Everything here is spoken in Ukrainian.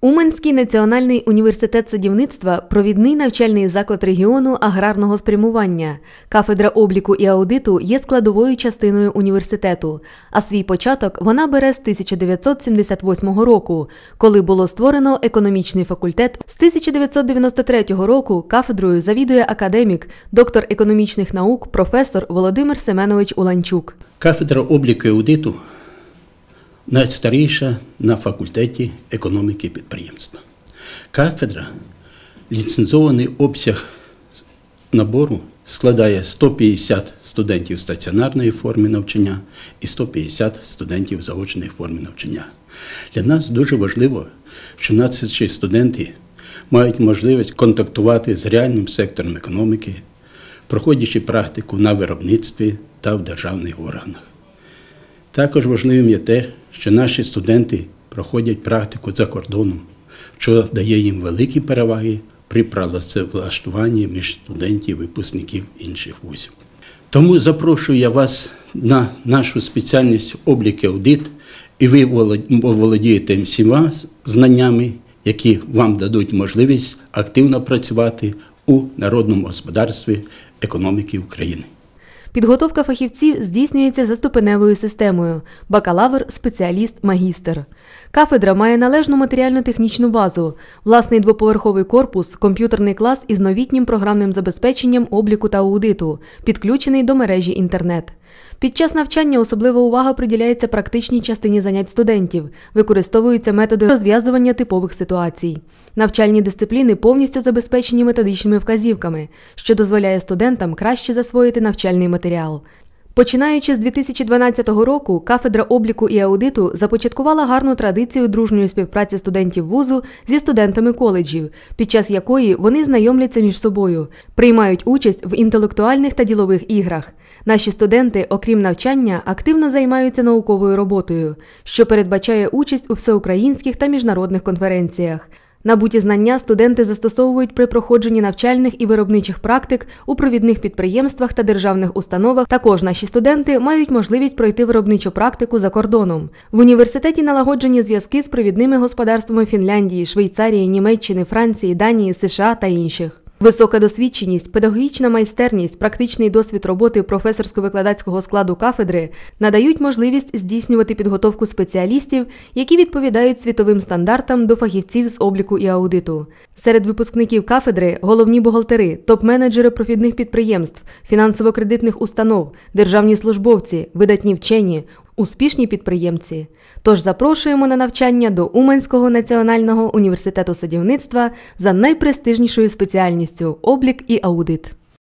Уманський національний університет садівництва провідний навчальний заклад регіону аграрного спрямування. Кафедра обліку і аудиту є складовою частиною університету, а свій початок вона бере з 1978 року, коли було створено економічний факультет. З 1993 року кафедрою завідує академік, доктор економічних наук, професор Володимир Семенович Уланчук. Кафедра обліку і аудиту найстаріша на факультеті економіки підприємства. Кафедра, ліцензований обсяг набору складає 150 студентів стаціонарної форми навчання і 150 студентів заочної форми навчання. Для нас дуже важливо, що наші студенти мають можливість контактувати з реальним сектором економіки, проходячи практику на виробництві та в державних органах. Також важливим є те, що наші студенти проходять практику за кордоном, що дає їм великі переваги при працевлаштуванні між студентів випускників інших вузів. Тому запрошую я вас на нашу спеціальність облік аудит, і ви володієте всіма знаннями, які вам дадуть можливість активно працювати у народному господарстві економіки України. Підготовка фахівців здійснюється за ступеневою системою бакалавр, спеціаліст, магістр. Кафедра має належну матеріально-технічну базу, власний двоповерховий корпус, комп'ютерний клас із новітнім програмним забезпеченням обліку та аудиту, підключений до мережі інтернет. Під час навчання особлива увага приділяється практичній частині занять студентів, використовуються методи розв'язування типових ситуацій. Навчальні дисципліни повністю забезпечені методичними вказівками, що дозволяє студентам краще засвоїти навчальний матеріал. Починаючи з 2012 року, кафедра обліку і аудиту започаткувала гарну традицію дружньої співпраці студентів вузу зі студентами коледжів, під час якої вони знайомляться між собою, приймають участь в інтелектуальних та ділових іграх. Наші студенти, окрім навчання, активно займаються науковою роботою, що передбачає участь у всеукраїнських та міжнародних конференціях. Набуті знання студенти застосовують при проходженні навчальних і виробничих практик у провідних підприємствах та державних установах. Також наші студенти мають можливість пройти виробничу практику за кордоном. В університеті налагоджені зв'язки з провідними господарствами Фінляндії, Швейцарії, Німеччини, Франції, Данії, США та інших. Висока досвідченість, педагогічна майстерність, практичний досвід роботи професорсько-викладацького складу кафедри надають можливість здійснювати підготовку спеціалістів, які відповідають світовим стандартам до фахівців з обліку і аудиту. Серед випускників кафедри головні бухгалтери, топ-менеджери профідних підприємств, фінансово-кредитних установ, державні службовці, видатні вчені, успішні підприємці. Тож запрошуємо на навчання до Уманського національного університету садівництва за найпрестижнішою спеціальністю облік і аудит.